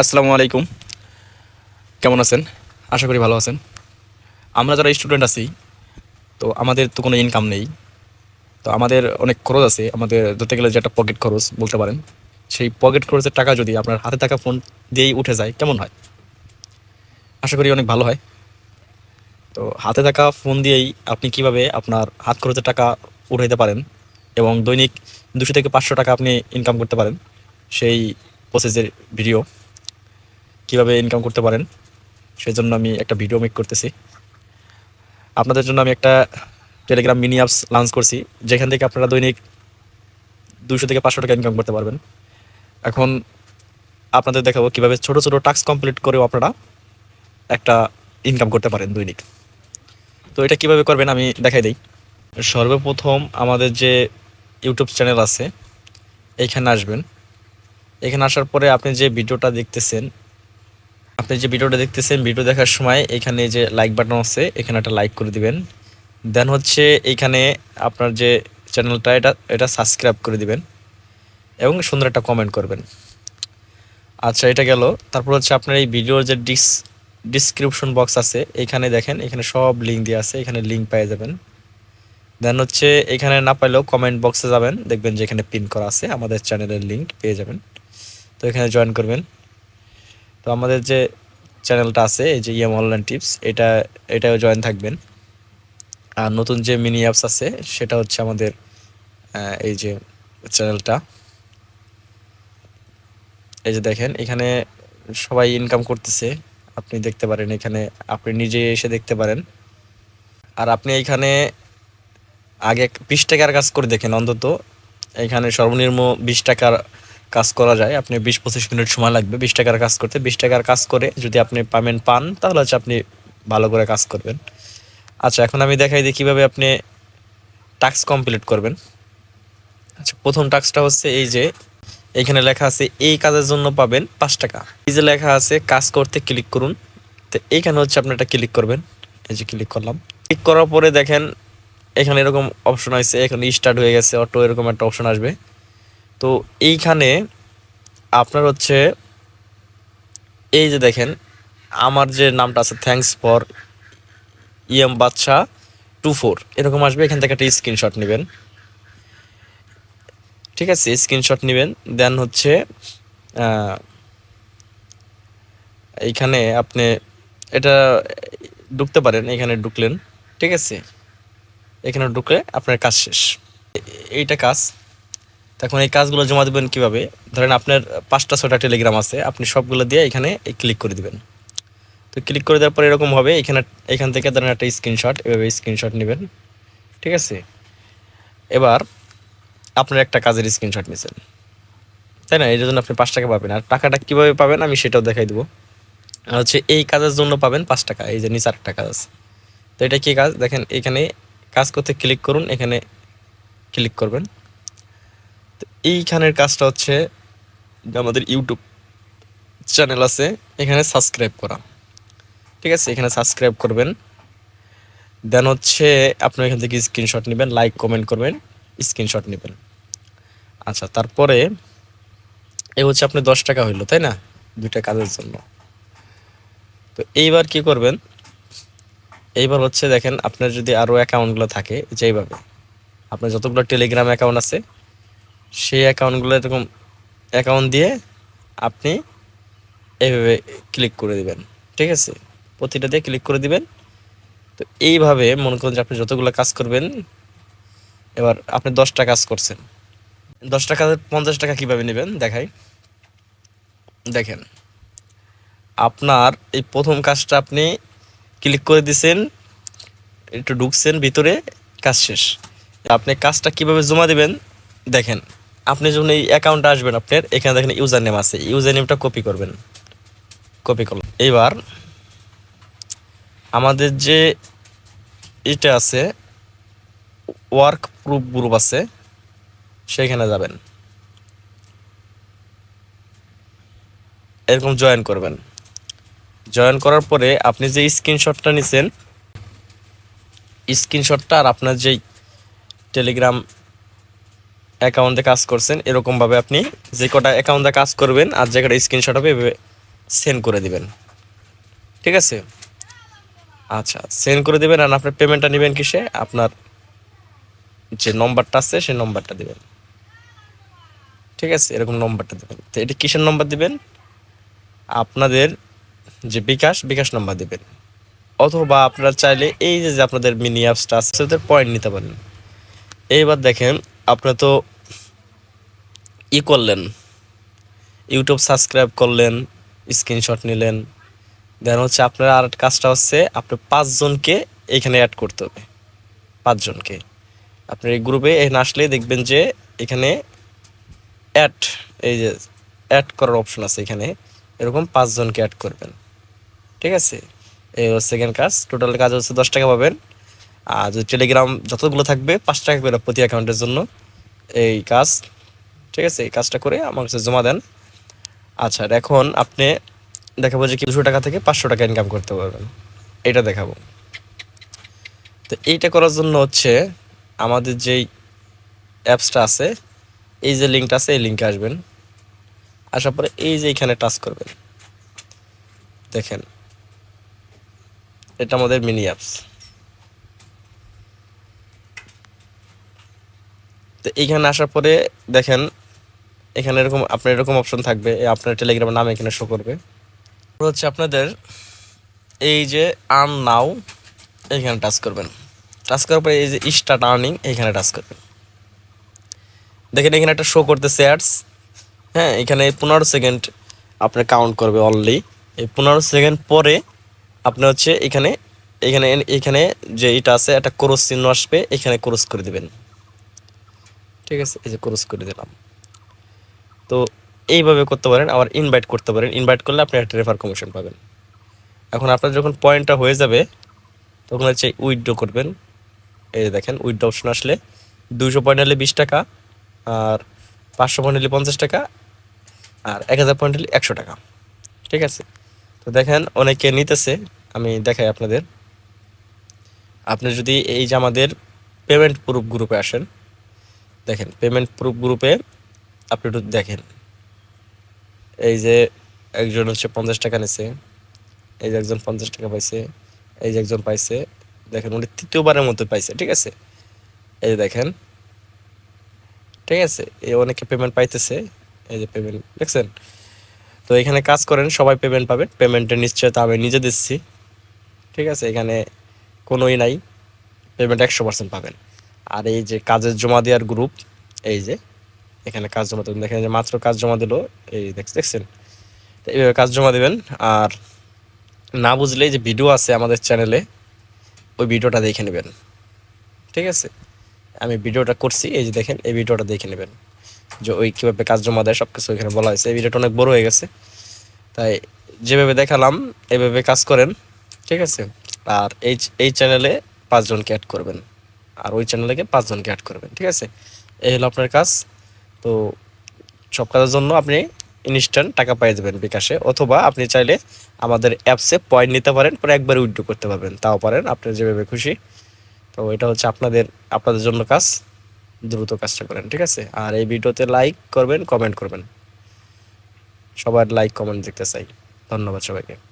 আসসালামু আলাইকুম। কেমন আছেন? আশা করি ভালো আছেন। আমরা যারা স্টুডেন্ট আছি, তো আমাদের তো কোনো ইনকাম নেই। তো আমাদের অনেক খরচ আছে। আমাদের ধরতে গেলে যেটা পকেট খরচ বলতে পারেন, সেই পকেট খরচের টাকা যদি আপনার হাতে থাকা ফোন দিয়েই উঠে যায়, কেমন হয়? আশা করি অনেক ভালো হয়। তো হাতে থাকা ফোন দিয়েই আপনি কীভাবে আপনার হাত খরচের টাকা উঠাইতে পারেন এবং দৈনিক দুশো থেকে পাঁচশো টাকা আপনি ইনকাম করতে পারেন, সেই প্রসেসের ভিডিও কীভাবে ইনকাম করতে পারেন সেই জন্য আমি একটা ভিডিও মেক করতেছি। আপনাদের জন্য আমি একটা টেলিগ্রাম মিনি অ্যাপস লঞ্চ করছি, যেখান থেকে আপনারা দৈনিক দুশো থেকে পাঁচশো টাকা ইনকাম করতে পারবেন। এখন আপনাদের দেখাবো কীভাবে ছোট ছোট টাস্ক কমপ্লিট করেও আপনারা একটা ইনকাম করতে পারেন দৈনিক। তো এটা কীভাবে করবেন আমি দেখাই দিই। সর্বপ্রথম আমাদের যে ইউটিউব চ্যানেল আছে এইখানে আসবেন। এখানে আসার পরে আপনি যে ভিডিওটা দেখতেছেন আপনি যে ভিডিওটা দেখতেছেন, ভিডিও দেখার সময় এখানে যে লাইক বাটন আছে, এখানে একটা লাইক করে দিবেন। দেন হচ্ছে এইখানে আপনার যে চ্যানেলটা এটা এটা সাবস্ক্রাইব করে দিবেন এবং সুন্দর একটা কমেন্ট করবেন। আচ্ছা এটা গেল। তারপর হচ্ছে আপনার এই ভিডিওর যে ডিস ডিসক্রিপশন বক্স আছে, এখানে দেখেন, এখানে সব লিঙ্ক দিয়ে আছে, এখানে লিঙ্ক পেয়ে যাবেন। দেন হচ্ছে এখানে না পাইলেও কমেন্ট বক্সে যাবেন, দেখবেন যে এখানে পিন করা আছে, আমাদের চ্যানেলের লিঙ্ক পেয়ে যাবেন। তো এখানে জয়েন করবেন। তো আমাদের যে চ্যানেলটা আছে, এই যে ইএম অনলাইন টিপস এটা, এটাও জয়েন থাকবেন। আর নতুন যে মিনি অ্যাপস আছে, সেটা হচ্ছে আমাদের এই যে চ্যানেলটা। এই যে দেখেন, এখানে সবাই ইনকাম করতেছে। আপনি দেখতে পারেন, এখানে আপনি নিজে এসে দেখতে পারেন। আর আপনি এখানে আগে বিশ টাকার কাজ করে দেখেন অন্তত। এখানে সর্বনিম্ন বিশ টাকার কাজ করা যায়, আপনি বিশ পঁচিশ মিনিট সময় লাগবে, বিশ টাকার কাজ করতে। বিশ টাকার কাজ করে যদি আপনি পেমেন্ট পান, তাহলে হচ্ছে আপনি ভালো করে কাজ করবেন। আচ্ছা এখন আমি দেখাই দিই কীভাবে আপনি টাস্ক কমপ্লিট করবেন। আচ্ছা প্রথম টাস্কটা হচ্ছে এই যে, এখানে লেখা আছে, এই কাজের জন্য পাবেন পাঁচ টাকা। এই যে লেখা আছে, কাজ করতে ক্লিক করুন। তো এইখানে হচ্ছে আপনি এটা ক্লিক করবেন। এই যে ক্লিক করলাম। ক্লিক করার পরে দেখেন, এখানে এরকম অপশন আছে, এখানে স্টার্ট হয়ে গেছে অটো এরকম একটা অপশন আসবে। তো এইখানে আপনার হচ্ছে এই যে দেখেন, আমার যে নামটা আছে থ্যাঙ্কস ফর ইএম বাচ্চা টু ফোর এরকম আসবে, এখান থেকে একটা স্ক্রিনশট নেবেন। ঠিক আছে স্ক্রিনশট নেবেন। দেন হচ্ছে এইখানে আপনি এটা ঢুকতে পারেন, এখানে ঢুকলেন। ঠিক আছে, এখানে ঢুকলে আপনার কাজ শেষ। এইটা কাজ। তখন এই কাজগুলো জমা দেবেন কীভাবে? ধরেন আপনার পাঁচটা ছটা টেলিগ্রাম আছে, আপনি সবগুলো দিয়ে এখানে ক্লিক করে দিবেন। তো ক্লিক করে দেওয়ার পরে এরকম হবে, এখানে, এখান থেকে ধরেন একটা স্ক্রিনশট এভাবে স্ক্রিনশট নেবেন। ঠিক আছে? এবার আপনার একটা কাজের স্ক্রিনশট নিয়েছেন তাই না? এর জন্য আপনি পাঁচ টাকা পাবেন। আর টাকাটা কীভাবে পাবেন আমি সেটাও দেখাই দেবো। আর হচ্ছে এই কাজের জন্য পাবেন পাঁচ টাকা, এই যে নিচে একটা কাজ আছে। তো এটা কী কাজ? দেখেন, এখানে কাজ করতে ক্লিক করুন, এখানে ক্লিক করবেন। এইখানের কাজটা হচ্ছে যে আমাদের ইউটিউব চ্যানেল আছে, এখানে সাবস্ক্রাইব করা। ঠিক আছে? এখানে সাবস্ক্রাইব করবেন। দেন হচ্ছে আপনি এখান থেকে স্ক্রিনশট নেবেন লাইক কমেন্ট করবেন স্ক্রিনশট নেবেন। আচ্ছা তারপরে এই হচ্ছে আপনি দশ টাকা হইল, তাই না? দুইটা কাজের জন্য। তো এইবার কি করবেন? এইবার হচ্ছে দেখেন, আপনার যদি আরও অ্যাকাউন্টগুলো থাকে, যেইভাবে। আপনার যতগুলো টেলিগ্রাম অ্যাকাউন্ট আছে সেই অ্যাকাউন্টগুলো এরকম অ্যাকাউন্ট দিয়ে আপনি এভাবে ক্লিক করে দিবেন, ঠিক আছে? প্রতিটা দিয়ে ক্লিক করে দিবেন। তো এইভাবে মনে করুন যে আপনি যতগুলো কাজ করবেন, এবার আপনি দশটা কাজ করছেন। দশ টাকা পঞ্চাশ টাকা কীভাবে নেবেন? দেখাই। দেখেন, আপনার এই প্রথম কাজটা আপনি ক্লিক করে দিছেন, একটু ঢুকছেন, ভিতরে কাজ শেষ। আপনি কাজটা কীভাবে জমা দিবেন? দেখেন আপনি যখন এই অ্যাকাউন্টে আসবেন আপনার, এখানে দেখেন ইউজার নেম আছে ইউজার নেমটা কপি করবেন। কপি করলাম। এইবার আমাদের যে এটা আছে ওয়ার্ক প্রুফ গ্রুপ আছে, সেখানে যাবেন। এরকম জয়েন করবেন। জয়েন করার পরে আপনি যে স্ক্রিনশটটা নিছেন স্ক্রিনশটটা আর আপনার যেই টেলিগ্রাম অ্যাকাউন্টে কাজ করছেন, এরকমভাবে আপনি যে কটা অ্যাকাউন্টে কাজ করবেন আর যে কটা স্ক্রিনশট হবে, এভাবে সেন্ড করে দিবেন। ঠিক আছে? আচ্ছা সেন্ড করে দিবেন আর আপনার পেমেন্টটা নেবেন কিসে? আপনার যে নম্বরটা আছে, সেই নম্বরটা দিবেন। ঠিক আছে? এরকম নম্বরটা দেবেন। তো এটা কিসের নম্বর দিবেন? আপনাদের যে বিকাশ বিকাশ নম্বর দিবেন। অথবা আপনারা চাইলে এই যে আপনাদের মিনি অ্যাপসটা আছে পয়েন্ট নিতে পারেন। এইবার দেখেন আপনি তো ই করলেন ইউটিউব সাবস্ক্রাইব করলেন স্ক্রিনশট নিলেন দেন হচ্ছে আপনার আর কাজটা হচ্ছে আপনি পাঁচজনকে এখানে অ্যাড করতে হবে, পাঁচজনকে। আপনার এই গ্রুপে এখানে আসলে দেখবেন যে এখানে অ্যাড এই যে অ্যাড করার অপশন আছে এখানে, এরকম পাঁচজনকে অ্যাড করবেন। ঠিক আছে? এই হচ্ছে সেকেন্ড কাজ টোটাল কাজ হচ্ছে দশ টাকা পাবেন। আর টেলিগ্রাম যতগুলো থাকবে পাঁচ টাকা করে প্রতি অ্যাকাউন্টের জন্য। এই কাজ, ঠিক আছে? এই কাজটা করে আমার কাছে জমা দেন। আচ্ছা এখন আপনি দেখাবো যে কি দুশো টাকা থেকে পাঁচশো টাকা ইনকাম করতে পারবেন। এটা দেখাবো। তো এইটা করার জন্য হচ্ছে আমাদের যেই অ্যাপসটা আছে, এই যে লিঙ্কটা আছে, এই লিঙ্কে আসবেন। আসার পরে এই যে এখানে টাচ করবেন। দেখেন, এটা আমাদের মিনি অ্যাপস। তো এইখানে আসার পরে দেখেন, এখানে এরকম, আপনার এরকম অপশন থাকবে আপনার টেলিগ্রামের নাম এখানে শো করবে। হচ্ছে আপনাদের এই যে আর্ন নাও এইখানে টাচ করবেন। টাচ করার পরে এই যে স্টার্ট আর্নিং এখানে টাচ করবেন। দেখেন, এখানে একটা শো করতেছে অ্যাডস হ্যাঁ এখানে পনেরো সেকেন্ড আপনার কাউন্ট করবে অনলি এই পনেরো সেকেন্ড পরে আপনি হচ্ছে এখানে এখানে এখানে যে এটা আছে, একটা ক্রস চিহ্ন আসবে, এখানে ক্রস করে দিবেন। ঠিক আছে, এই যে ক্রস করে দিলাম। তো এইভাবে করতে পারেন, আবার ইনভাইট করতে পারেন। ইনভাইট করলে আপনি একটা রেফার কমিশন পাবেন। এখন আপনার যখন পয়েন্টটা হয়ে যাবে, তখন হচ্ছে উইথড্র করবেন। এই যে দেখেন উইথড্র অপশন আসলে দুশো পয়েন্ট হলে বিশ টাকা, আর পাঁচশো পয়েন্ট হলে পঞ্চাশ টাকা, আর এক হাজার পয়েন্ট হলে একশো টাকা। ঠিক আছে? তো দেখেন, অনেকে নিতেছে, আমি দেখাই আপনাদের। আপনি যদি এই যে আমাদের পেমেন্ট প্রুফ গ্রুপে আসেন দেখেন পেমেন্ট প্রুফ গ্রুপে আপনি একটু দেখেন। এই যে একজন হচ্ছে পঞ্চাশ টাকা নিছে, এই যে একজন পঞ্চাশ টাকা পাইছে, এই যে একজন পাইছে, দেখেন উনি তৃতীয়বারের মতো পাইছে, ঠিক আছে? এই যে দেখেন, ঠিক আছে? এই অনেকে পেমেন্ট পাইতেছে, এই যে পেমেন্ট দেখছেন? তো এখানে কাজ করেন, সবাই পেমেন্ট পাবেন পেমেন্টের নিশ্চয়তা আমি নিজে দিচ্ছি, ঠিক আছে? এখানে কোনোই নাই পেমেন্ট একশো পার্সেন্ট পাবেন। আর এই যে কাজের জমা দেওয়ার গ্রুপ এই যে, এখানে কাজ জমা দেবেন। দেখেন যে মাত্র কাজ জমা দিল, এই দেখ- দেখছেন? তো এইভাবে কাজ জমা দেবেন। আর না বুঝলে যে ভিডিও আছে আমাদের চ্যানেলে ওই ভিডিওটা দেখে নেবেন। ঠিক আছে? আমি ভিডিওটা করছি, এই যে দেখেন, এই ভিডিওটা দেখে নেবেন। যে ওই কীভাবে কাজ জমা দেয় সব কিছু এখানে বলা হয়েছে। এই ভিডিওটা অনেক বড় হয়ে গেছে। তাই যেভাবে দেখালাম এইভাবে কাজ করেন। ঠিক আছে? আর এই এই চ্যানেলে পাঁচজনকে অ্যাড করবেন। আর ওই চ্যানেলে পাঁচজনকে অ্যাড করবেন, ঠিক আছে? এই হলো আপনার কাজ। তো সব কাজের জন্য আপনি ইনস্ট্যান্ট টাকা পেয়ে যাবেন বিকাশে, অথবা আপনি চাইলে আমাদের অ্যাপসে পয়েন্ট নিতে পারেন, পরে একবার উইড্রো করতে পারবেন। তাও পারেন, আপনি যেভাবে খুশি। তো এটা হচ্ছে আপনাদের আপনাদের জন্য কাজ। দ্রুত কাজটা করেন, ঠিক আছে? আর এই ভিডিওতে লাইক করবেন কমেন্ট করবেন। সবার লাইক কমেন্ট দেখতে চাই। ধন্যবাদ সবাইকে।